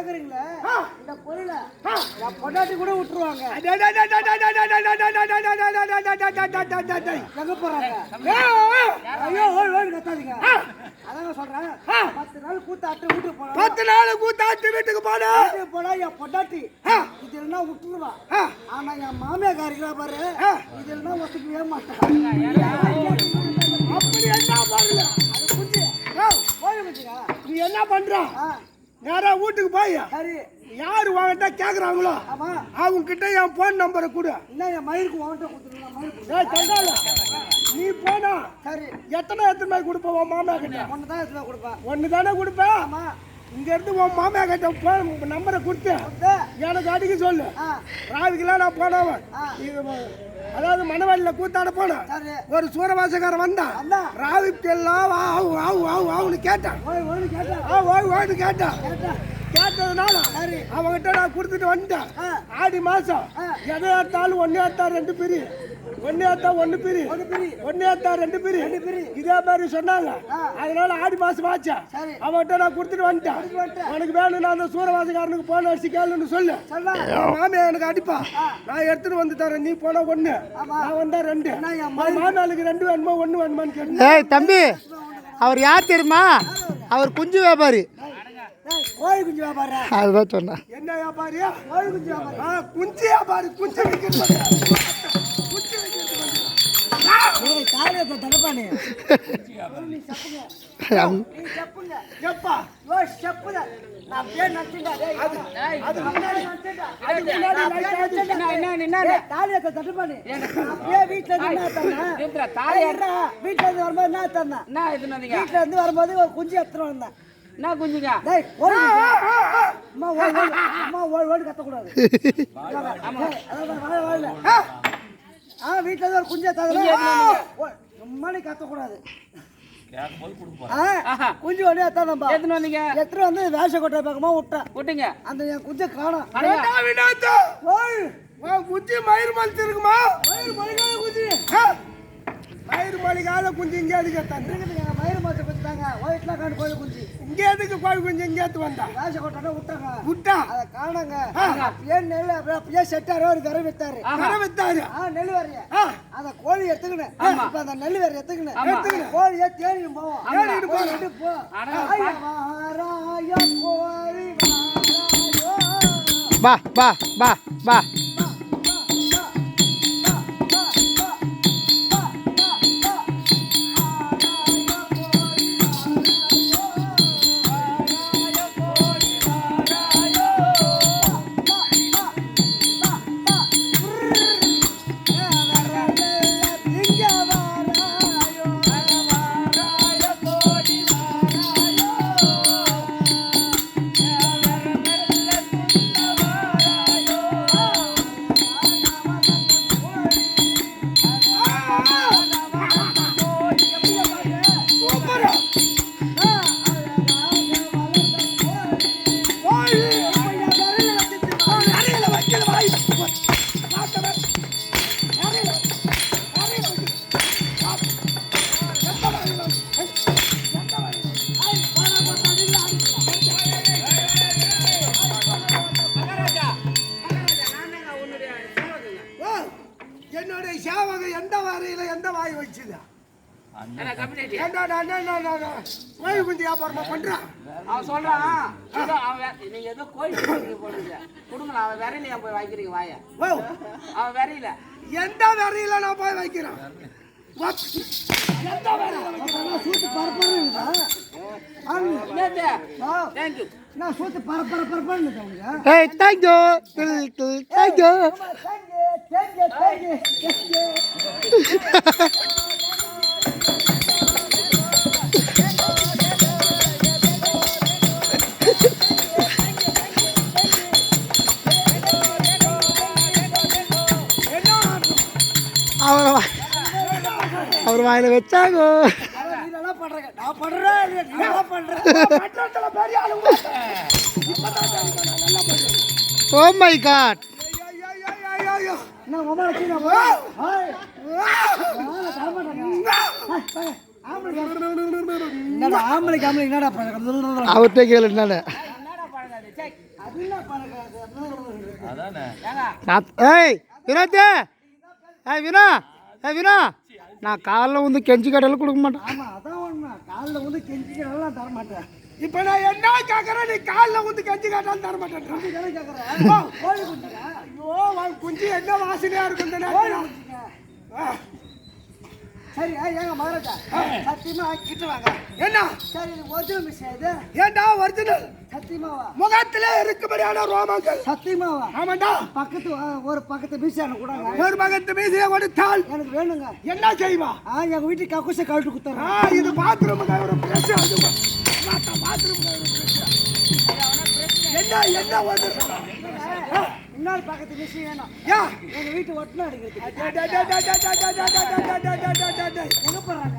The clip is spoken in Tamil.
கேக்குறீங்களே இந்த பொருளை என் பொண்டாட்டி கூட விட்டுருவாங்க எங்க போறாங்க ஐயோ ஓடி ஓடி கத்தாதீங்க அதாங்க சொல்றேன் பத்து நாள் கூத்தாட்டு வீட்டுக்கு போனா பத்து நாள் கூத்தாட்டு வீட்டுக்கு போனா போனா என் பொண்டாட்டி இது எல்லாம் விட்டுருவா ஆனா என் மாமியா காரிக்கிறா பாரு இது எல்லாம் ஒத்துக்கவே மாட்டேன் அப்படி என்ன பாருங்க அது புரிஞ்சு நீ என்ன பண்ற நேரா வீட்டுக்கு போய் சரி. யாரு வாங்கிட்ட கேக்குறாங்களோ? ஆமா. அவங்க கிட்ட என் போன் நம்பரை கொடு. என்ன என் மயிருக்கு உன்கிட்ட கொடுத்துருங்க நீ போனா சரி. எத்தனை எத்தனை மாதிரி கொடுப்ப உன் மாமா கிட்ட ஒன்று தான் எடுத்து கொடுப்பேன் ஒன்று தானே கொடுப்ப? ஆமா. இங்க இருந்து உன் மாமா கிட்ட போன் நம்பரை கொடுத்து. எனக்கு அடிக்க சொல்லு. ராவிக்கெல்லாம் நான் போனவன். இது அதாவது மணவாளியில் கூத்தாட போனேன். ஒரு சூரவாசக்காரன் வந்தான். வந்தா ராவிக்கெல்லாம் ஆவு ஆவு ஆவு ஆவுன்னு கேட்டான். ஓய் ஓடி கேட்டா. ஆ ஓய் ஓய்னு கேட்டான் கேட்டா. கேட்டதுனால சரி. அவன்கிட்ட நான் கொடுத்துட்டு வந்துட்டேன். ஆ. ஆடி மாசம். ஆ. எதை ஏத்தாலும் ஒன்னு ஏத்தா ரெண்டு பிரி. ஒன்னு ஏத்தா ஒன்னு பிரி. ஒன்னு ஏத்தா ரெண்டு பிரி. ரெண்டு பிரி. இதே மாதிரி சொன்னாங்க. அதனால ஆடி மாசம் ஆச்சா? சரி. அவன்கிட்ட நான் கொடுத்துட்டு வந்துட்டேன். உனக்கு வேணும்னா அந்த சூரவாசக்காரனுக்கு போன அடிச்சு கேளுன்னு சொல்லு. மாமியா எனக்கு அடிப்பா. நான் எடுத்துட்டு வந்து தரேன். நீ போனா ஒண்ணு. ஆமா. நான் வந்தா ரெண்டு. மாமியாளுக்கு ரெண்டு வேணுமா ஒண்ணு வேணுமான்னு கேட்டு ஏய் தம்பி. அவர் யார் தெரியுமா? அவர் குஞ்சு வியாபாரி. கோழி குஞ்சு வியாபாரம் அதுதான் சொன்னேன். என்ன வியாபாரியா கோழி குஞ்சு வியாபாரம் ஆ குஞ்சு வியாபாரி குஞ்சு வைக்கிறது குஞ்சு வரும்போது ஒரு குஞ்சு எடுத்துட்டு வந்தேன். என்ன குஞ்சுங்க? அம்மா ஓடி ஓடி. அம்மா ஓடி ஓடி கத்தக்கூடாது. ஆ வீட்ல இருந்து ஒரு குஞ்சு தரேன் சும்மா நீ கத்தக்கூடாது ஆ குஞ்சு ஒண்ணே எத்தான் நம்ம. எத்தனை வந்தீங்க? எத்தனை வந்து வேஷ கொட்டை பக்கமா விட்டேன் விட்டுங்க. அந்த என் குஞ்சை காணோம். குஞ்சு மயிர் மலிச்சு இருக்குமா மயிர் மலிக்காத குஞ்சு? மயிர் மலிக்காத குஞ்சு இங்கே இருக்குதுங்க மயிர் மாசம் குஞ்சுதாங்க ஒயிட்லாம் காணு கோழி குஞ்சு. இங்கே எதுக்கு கோழி குஞ்சு? இங்கே எடுத்து வந்தா? வேஷ கொட்டை விட்டாங்க. விட்டா? அதை காணாங்க. அப்படியே நெல் அப்படியே அப்படியே செட்டாரோ ஒரு கரை வித்தாரு. கரை வித்தாரு? ஆ நெல் வரைய. ஆ, அந்த கோழி எடுத்துக்கினேன் இப்ப அந்த நெல் வேற எடுத்துக்கினேன் எடுத்துக்கினேன் கோழியை தேடிட்டு போவோம் எடுத்து போ. வாராயா கோழி வாராயோ. பா பா பா பா. என்னுடைய சேவகம் எந்த வாரையில எந்த வாய் வச்சுது? ஏண்டா நான் என்ன கோழி குஞ்சு வியாபாரமா பண்றேன் அவன் சொல்றான். அவன் வே- நீங்க ஏதோ கோயில் போடுங்க கொடுங்களா அவன் விரையில போய் வைக்கிறீங்க வாய. அவன் விரையில. எந்த வரையில நான் போய் வைக்கிறேன். எந்த வரையில நான் சூத்து பரப்பர பரப்பரன்னு உனக்கு ஏய் தேங்க்யூ தேங்க்யூ அவர் வாயில வச்சாங்க. ஓ மை காட் அவர்கிட்ட கேளு என்னடா ஏய் வினோத் ஏய் வினோ. ஏ நான் காலில் வந்து கெஞ்சி கடையில் கொடுக்க மாட்டேன். ஆமாம் அதான் ஒன்று காலில் வந்து கெஞ்சி கடையில் தர மாட்டேன் இப்போ நான் என்ன கேட்குறேன் நீ காலில் வந்து கெஞ்சி கேட்டாலும் தர மாட்டேன் கெஞ்சி கடை கேட்குறேன் ஐயோ குஞ்சு என்ன வாசனையாக இருக்கும் தானே சரி ஏங்க மகாராஜா. சத்தியமாக கிட்ட வாங்க. என்ன? சரி ஒரிஜினல் மிஸ் ஆகுது ஏன்டா ஒரிஜினல் சத்தியமாவா முகத்திலே இருக்கும்படியான ரோமங்கள் சத்தியமாவா ஆமாண்டா பக்கத்து ஒரு பக்கத்து பீஸ் கூட ஒரு பக்கத்து பீஸே கொடுத்தால் எனக்கு வேணுங்க என்ன செய்வா ஆ எங்க வீட்டுக்கு கக்குசை கழட்டு குத்துறேன் இது பாத்ரூம் பேச பாத்ரூம் என்ன என்ன வந்து இன்னொரு பக்கத்து மிஷின் வேணும் எங்க வீட்டு ஒட்டணும் அடிக்கிறது எங்க போறாங்க